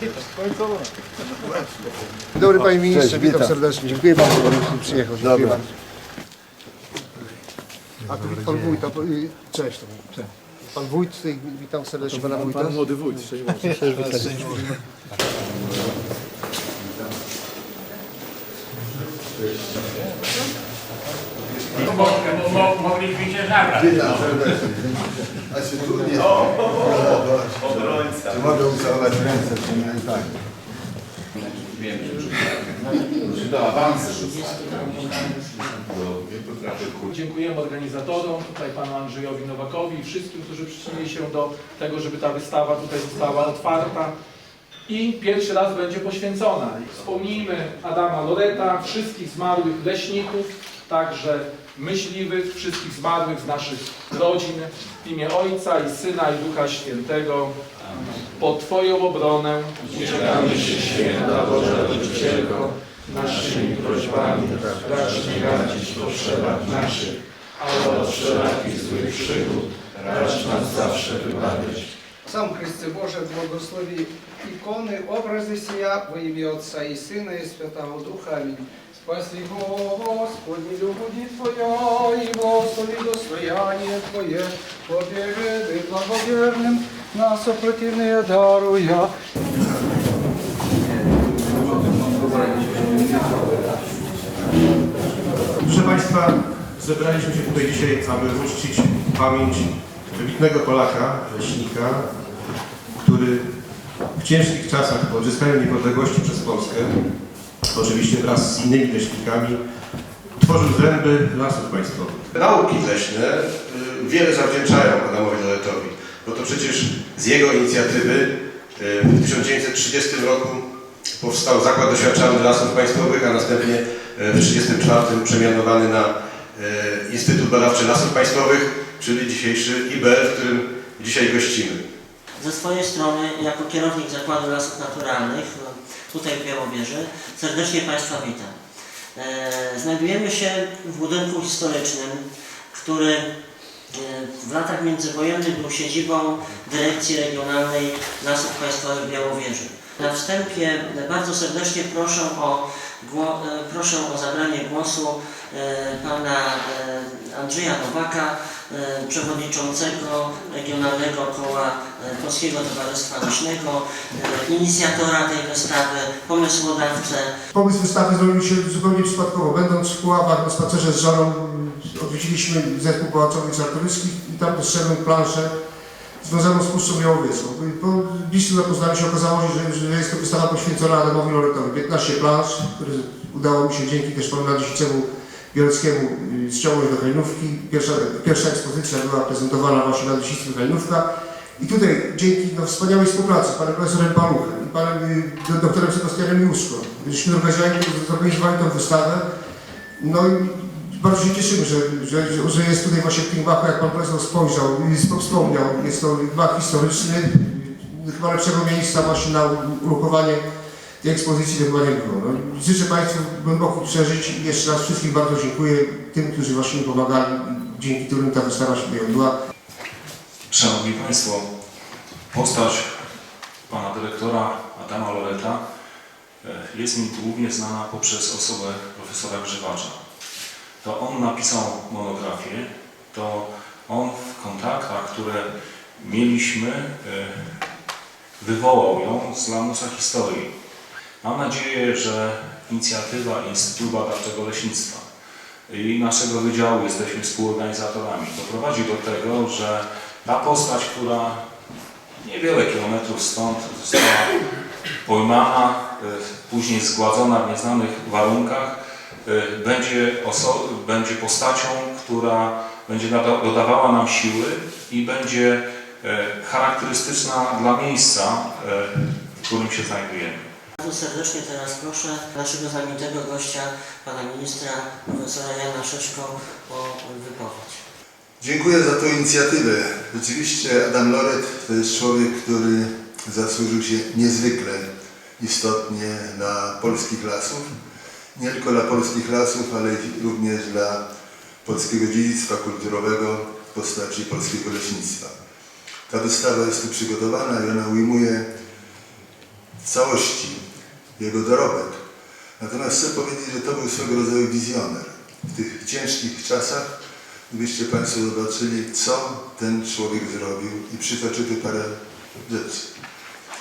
Dzień dobry panie ministrze, Cześć, witam, witam. serdecznie. Dziękuję bardzo, że pan przyjechał. Dziękuję Dobra. bardzo. A tu pan wójt, a, y, cześć. to- Cześć. Pan wójt, tutaj witam serdecznie pana wójta. Pan młody wójt, szczęść Boże. Bo, bo zabrać. Witam serdecznie. A się tu nie... Obrońca. Czy mogę ucałować ręce, czy nie tak? Do awansu. Dziękujemy organizatorom, tutaj panu Andrzejowi Nowakowi i wszystkim, którzy przyczynili się do tego, żeby ta wystawa tutaj została otwarta i pierwszy raz będzie poświęcona. Wspomnijmy Adama Loreta, wszystkich zmarłych leśników, także myśliwych, wszystkich zmarłych z naszych rodzin w imię Ojca i Syna i Ducha Świętego. Pod Twoją obronę uciekamy się święta Boża Rodzicielko, naszymi prośbami racz nie radzić w potrzebach naszych, ale od wszelakich złych przygód racz nas zawsze wybawić. Сам Христе Боже, благослови иконы, образы сия во имя Отца и Сына и Святого Духа. Аминь. Спаси, Господи, любовь Твоя, и благослови достояние Твое, победы благоверным, нас опротивные даруя. Proszę Państwa, zebraliśmy się tutaj dzisiaj, aby uczcić pamięć wybitnego Polaka, leśnika, który w ciężkich czasach po odzyskaniu niepodległości przez Polskę, oczywiście wraz z innymi leśnikami, tworzył zęby lasów państwowych. Nauki leśne y, wiele zawdzięczają Adamowi Loretowi, bo to przecież z jego inicjatywy y, w 1930 roku powstał Zakład Doświadczalny Lasów Państwowych, a następnie y, w 1934 przemianowany na Instytut Badawczy Lasów Państwowych, czyli dzisiejszy IBL, w którym dzisiaj gościmy. Ze swojej strony, jako kierownik Zakładu Lasów Naturalnych, no, tutaj w Białowieży, serdecznie Państwa witam. E, Znajdujemy się w budynku historycznym, który e, w latach międzywojennych był siedzibą Dyrekcji Regionalnej Lasów Państwowych w Białowieży. Na wstępie bardzo serdecznie proszę o, e, proszę o zabranie głosu pana Andrzeja Nowaka, e, przewodniczącego Regionalnego Koła e, Polskiego Towarzystwa Leśnego, e, inicjatora tej wystawy, pomysłodawcę, Pomysł wystawy zrobił się zupełnie przypadkowo. Będąc w Puławach na spacerze z żoną, odwiedziliśmy zespół pałacowych Czartoryskich i tam dostrzegłem planszę związaną z Puszczą Białowieską. Po bliższym zapoznaniu się okazało się, że, że jest to wystawa poświęcona Adamowi Loretowi. 15 plansz, które udało mi się dzięki też panu Nadisicemu Bieleckiemu y, ściągnąć do Hajnówki. Pierwsza, pierwsza ekspozycja była prezentowana właśnie na Nadisictwie Hajnówka. I tutaj dzięki no, wspaniałej współpracy z panem profesorem Paluchem i panem y, do- doktorem Sebastianem Juszko, żeśmy organizowali, zorganizowali tę wystawę. No i bardzo się cieszymy, że, że, że- jest tutaj właśnie w Klingbachu, jak pan profesor spojrzał, wspomniał, jest to gmach historyczny, chyba lepszego miejsca właśnie na ulokowanie tej ekspozycji to chyba nie było. No, życzę Państwu głębokich przeżyć i jeszcze raz wszystkim bardzo dziękuję tym, którzy właśnie pomagali, dzięki którym ta wystawa się odbyła. Szanowni Państwo, postać pana dyrektora Adama Loreta e, jest mi głównie znana poprzez osobę profesora Grzywacza. To on napisał monografię, to on w kontaktach, które mieliśmy, e, wywołał ją z lamusa historii. Mam nadzieję, że inicjatywa Instytutu Badawczego Leśnictwa i naszego wydziału, jesteśmy współorganizatorami, doprowadzi do tego, że ta postać, która niewiele kilometrów stąd została pojmana, y, później zgładzona w nieznanych warunkach, y, będzie, będzie postacią, która będzie dodawała nam siły i będzie y, charakterystyczna dla miejsca, w którym się znajdujemy. Bardzo serdecznie teraz proszę naszego znamienitego gościa, pana ministra profesora Jana Szyszko o wypowiedź. Dziękuję za tę inicjatywę. Rzeczywiście Adam Loret to jest człowiek, który zasłużył się niezwykle istotnie dla polskich lasów. Nie tylko dla polskich lasów, ale również dla polskiego dziedzictwa kulturowego w postaci polskiego leśnictwa. Ta wystawa jest tu przygotowana i ona ujmuje w całości jego dorobek. Natomiast chcę powiedzieć, że to był swego rodzaju wizjoner. W tych ciężkich czasach, gdybyście Państwo zobaczyli, co ten człowiek zrobił i przytoczę tu parę rzeczy.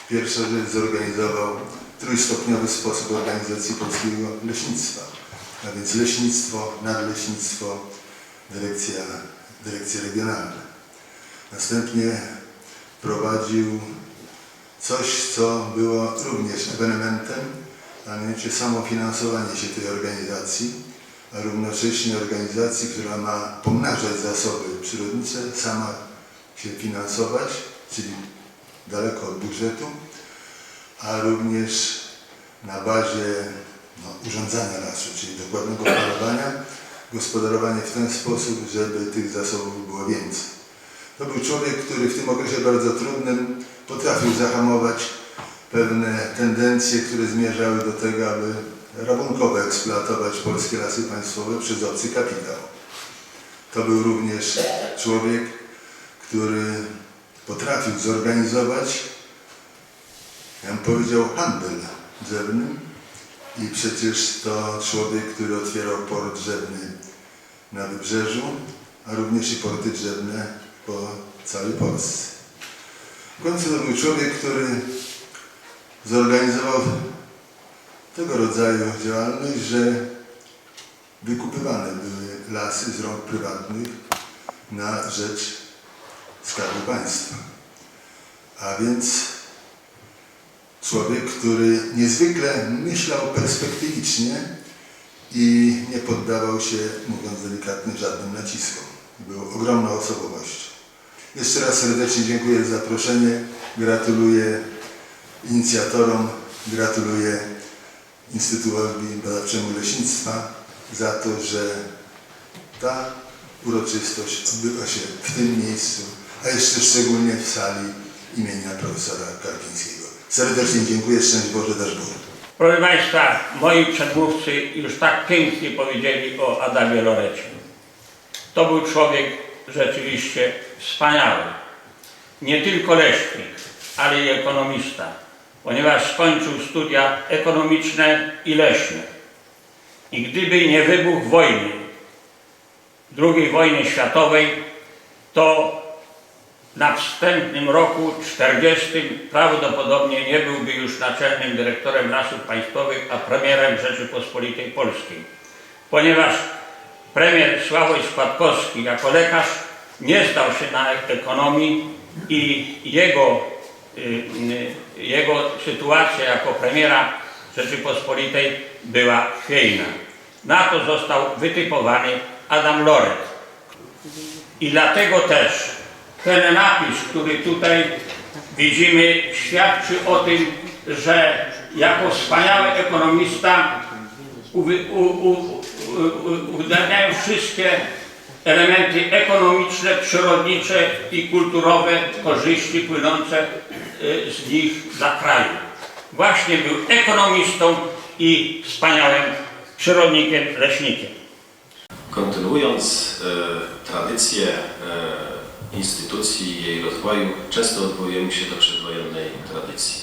Pierwsza rzecz zorganizował trójstopniowy sposób organizacji polskiego leśnictwa. A więc leśnictwo, nadleśnictwo, dyrekcja, dyrekcje regionalne. Następnie prowadził coś, co było również ewenementem, a mianowicie samofinansowanie się tej organizacji, a równocześnie organizacji, która ma pomnażać zasoby przyrodnicze, sama się finansować, czyli daleko od budżetu, a również na bazie no, urządzania lasu, czyli dokładnego planowania, gospodarowanie w ten sposób, żeby tych zasobów było więcej. To był człowiek, który w tym okresie bardzo trudnym potrafił zahamować pewne tendencje, które zmierzały do tego, aby rabunkowo eksploatować polskie lasy państwowe przez obcy kapitał. To był również człowiek, który potrafił zorganizować, ja bym powiedział, handel drzewnym i przecież to człowiek, który otwierał port drzewny na Wybrzeżu, a również i porty drzewne po całej Polsce. W końcu to był człowiek, który zorganizował tego rodzaju działalność, że wykupywane były lasy z rąk prywatnych na rzecz Skarbu Państwa. A więc człowiek, który niezwykle myślał perspektywicznie i nie poddawał się, mówiąc delikatnie, żadnym naciskom. Był ogromną osobowością. Jeszcze raz serdecznie dziękuję za zaproszenie. Gratuluję inicjatorom, gratuluję Instytutowi Badawczemu Leśnictwa za to, że ta uroczystość odbywa się w tym miejscu, a jeszcze szczególnie w sali imienia profesora Karpińskiego. Serdecznie dziękuję, szczęść Boże, dasz. Proszę Państwa, moi przedmówcy już tak pięknie powiedzieli o Adamie Lorecie. To był człowiek rzeczywiście wspaniały. Nie tylko leśnik, ale i ekonomista, ponieważ skończył studia ekonomiczne i leśne. I gdyby nie wybuch wojny, II wojny światowej, to na wstępnym roku 40 prawdopodobnie nie byłby już naczelnym dyrektorem Lasów Państwowych, a premierem Rzeczypospolitej Polskiej. Ponieważ premier Sławoj Składkowski jako lekarz nie zdał się na ekonomii i jego, y, y, jego sytuacja jako premiera Rzeczypospolitej była chwiejna. Na to został wytypowany Adam Loret. I dlatego też ten napis, który tutaj widzimy, świadczy o tym, że jako wspaniały ekonomista uwzględniają wszystkie elementy ekonomiczne, przyrodnicze i kulturowe korzyści płynące y, z nich dla kraju. Właśnie był ekonomistą i wspaniałym przyrodnikiem, leśnikiem. Kontynuując e, tradycję e, instytucji i jej rozwoju, często odwołujemy się do przedwojennej tradycji.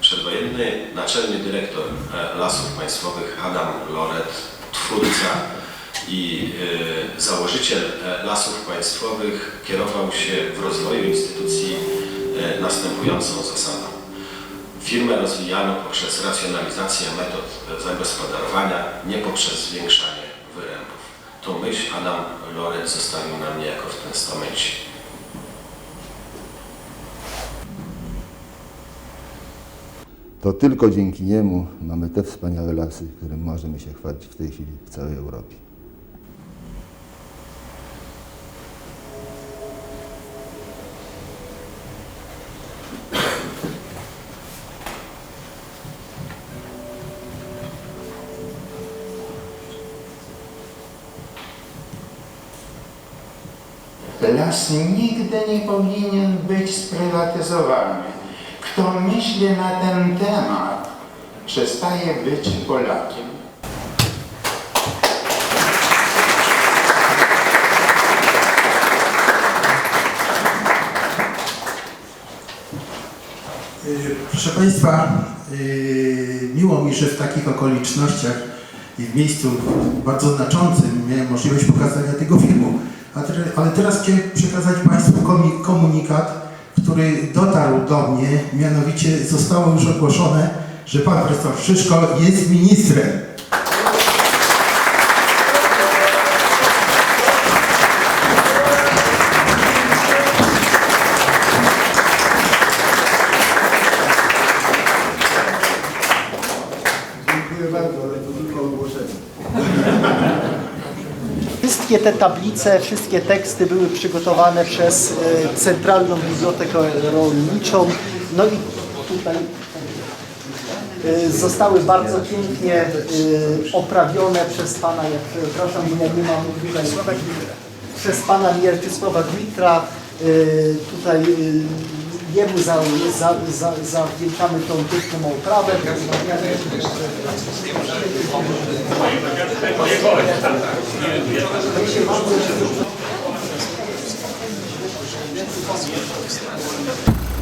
Przedwojenny naczelny dyrektor e, Lasów Państwowych Adam Loret, twórca i e, założyciel e, Lasów Państwowych kierował się w rozwoju instytucji e, następującą zasadą. Firmę rozwijano poprzez racjonalizację metod zagospodarowania, nie poprzez zwiększanie wyrębów. Tą myśl Adam Loret zostawił nam niejako w testamencie. To tylko dzięki niemu mamy te wspaniałe lasy, którym możemy się chwalić w tej chwili w całej Europie. Las nigdy nie powinien być sprywatyzowany. Kto myśli na ten temat, przestaje być Polakiem. Y, Proszę Państwa, y, miło mi, że w takich okolicznościach i w miejscu bardzo znaczącym miałem możliwość pokazania tego filmu. Ale teraz chciałem przekazać Państwu komunikat, który dotarł do mnie, mianowicie zostało już ogłoszone, że Pan Profesor Szyszko jest ministrem. Wszystkie te tablice, wszystkie teksty były przygotowane przez e, Centralną Bibliotekę Rolniczą. No i tutaj e, zostały bardzo pięknie e, oprawione przez pana, jak przepraszam, ja nie mam tutaj, przez pana Mierczysława Dmitra. Tutaj jemu za, za, za, zawdzięczamy tą piękną oprawę. Thank you.